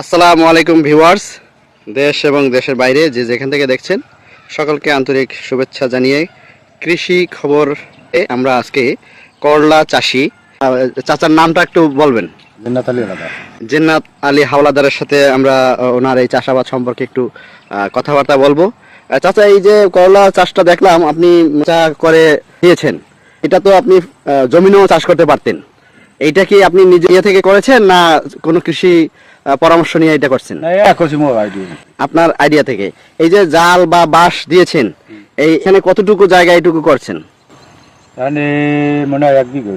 আসসালামু আলাইকুম ভিউয়ার্স দেশ এবং দেশের বাইরে যে যেখান থেকে দেখছেন সকলকে আন্তরিক শুভেচ্ছা জানিয়ে কৃষি খবর এ আমরা আজকে করলা চাষি। চাচার নামটা একটু বলবেন। জান্নাত আলী আলাদা জিন্নাত আলী হাওলাদারের সাথে আমরা ওনার এই চাষাবাদ সম্পর্কে একটু কথাবার্তা বলব। চাচা এই যে করলা চাষটা দেখলাম আপনি চা করে দিয়েছেন। এটা তো আপনি জমিনেও চাষ করতে পারতেন। এইটা কি আপনি নিজে ইয়ে থেকে করেছেন না কোনো কৃষি পরামর্শ নিয়ে এটা করছেন? আপনার আইডিয়া থেকে। এই যে জাল বা বাঁশ দিয়েছেন এই এখানে কতটুকু জায়গা এইটুকু করছেন? মানে হয় এক বিঘা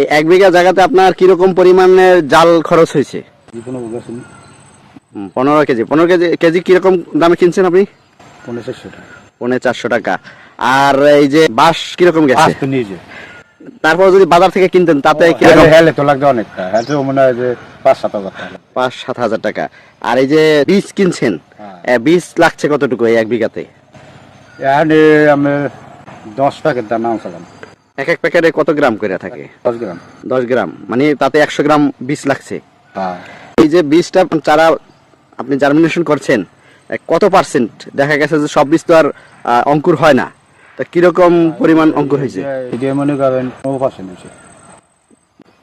এই এক বিঘা জায়গাতে আপনার কীরকম পরিমাণের জাল খরচ হয়েছে? পনেরো কেজি। পনেরো কেজি কেজি কীরকম দামে কিনছেন আপনি? পনেরো চারশো টাকা। পনেরো চারশো টাকা। আর এই যে বাঁশ কীরকম গেছে? নিজে তারপর যদি বাজার থেকে কিনতেন তাতে হেলে তো অনেকটা হ্যাঁ মনে হয় যে পাঁচ সাত হাজার টাকা। পাঁচ সাত হাজার টাকা। আর এই যে বীজ কিনছেন হ্যাঁ। বীজ লাগছে কতটুকু এই এক বিঘাতে? আমি দশ প্যাকেট দাম আনছিলাম। এক এক প্যাকেটে কত গ্রাম করে থাকে? দশ গ্রাম। দশ গ্রাম। মানে তাতে একশো গ্রাম বীজ লাগছে। হ্যাঁ। এই যে বীজটা চারা আপনি জার্মিনেশন করছেন কত পার্সেন্ট দেখা গেছে যে সব বীজ তো আর অঙ্কুর হয় না। তা কীরকম পরিমাণ অঙ্কুর হয়েছে? এটা মনে করেন নো পার্সেন্ট হয়েছে।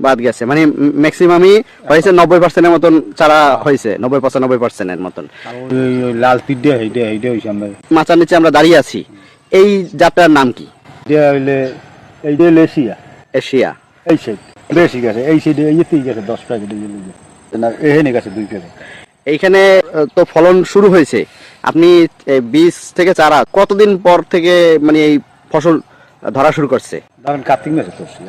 বাদ গেছে। মানে ম্যাক্সিমামই হয়েছে নব্বই পার্সেন্টের মতন চারা হয়েছে নব্বই পঁচানব্বই পার্সেন্টের মতন। লাল হয়েছে আমরা। মাচার নিচে আমরা দাঁড়িয়ে আছি। এই জাতটার নাম কি? এটা হইলে এইটা হইলে এশিয়া এশিয়া। এই সাইড বেশি গেছে এই সাইডে এইতেই গেছে দশ প্যাকেট এই যে এখানে গেছে দুই প্যাকেট। এইখানে তো ফলন শুরু হয়েছে। আপনি বীজ থেকে চারা কতদিন পর থেকে মানে এই ফসল ধরা শুরু করছে? ধরেন কার্তিক মাসে করছি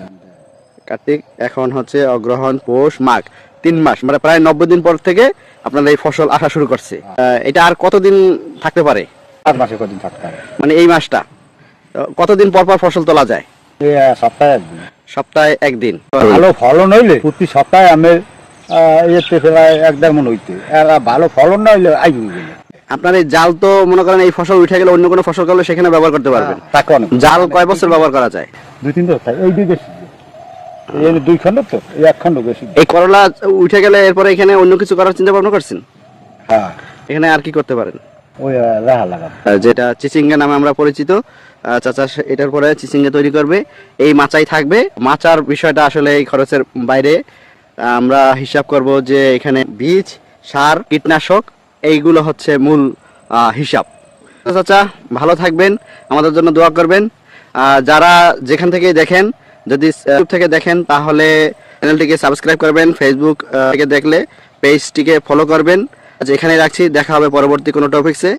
কার্তিক এখন হচ্ছে অগ্রহণ পৌষ মাঘ তিন মাস মানে প্রায় নব্বই দিন পর থেকে আপনার এই ফসল আসা শুরু করছে। এটা আর কতদিন থাকতে পারে? মাসে কদিন থাকতে হবে মানে এই মাসটা কতদিন পর পর ফসল তোলা যায়? সপ্তাহে একদিন। সপ্তাহে একদিন। ভালো ফলন হইলে প্রতি সপ্তাহে আমি এতে প্রায় এক দেড় মন হইতে। আর ভালো ফলন না হইলে আই আপনার এই জাল তো মনে করেন এই ফসল উঠে গেলে অন্য কোনো ফসল করলে সেখানে ব্যবহার করতে পারবেন। তাকে অনেক। জাল কয় বছর ব্যবহার করা যায়? দুই তিন বছর। এই দুই বেশি। এই দুই খণ্ড তো এই এক খণ্ড বেশি। এই করলা উঠে গেলে এরপরে এখানে অন্য কিছু করার চিন্তা ভাবনা করছেন? হ্যাঁ। এখানে আর কি করতে পারেন? ওই রাহা যেটা চিচিঙ্গা নামে আমরা পরিচিত চাচা এটার পরে চিচিঙ্গা তৈরি করবে। এই মাচাই থাকবে। মাচার বিষয়টা আসলে এই খরচের বাইরে। আমরা হিসাব করব যে এখানে বীজ, সার, কীটনাশক, এইগুলো হচ্ছে মূল হিসাব। চাচা, ভালো থাকবেন, আমাদের জন্য দোয়া করবেন। যারা যেখান থেকে দেখেন, যদি ইউটিউব থেকে দেখেন, তাহলে চ্যানেলটিকে সাবস্ক্রাইব করবেন ফেসবুক থেকে দেখলে, পেজটিকে ফলো করবেন। আজ এখানে রাখছি, দেখা হবে পরবর্তী কোনো টপিকসে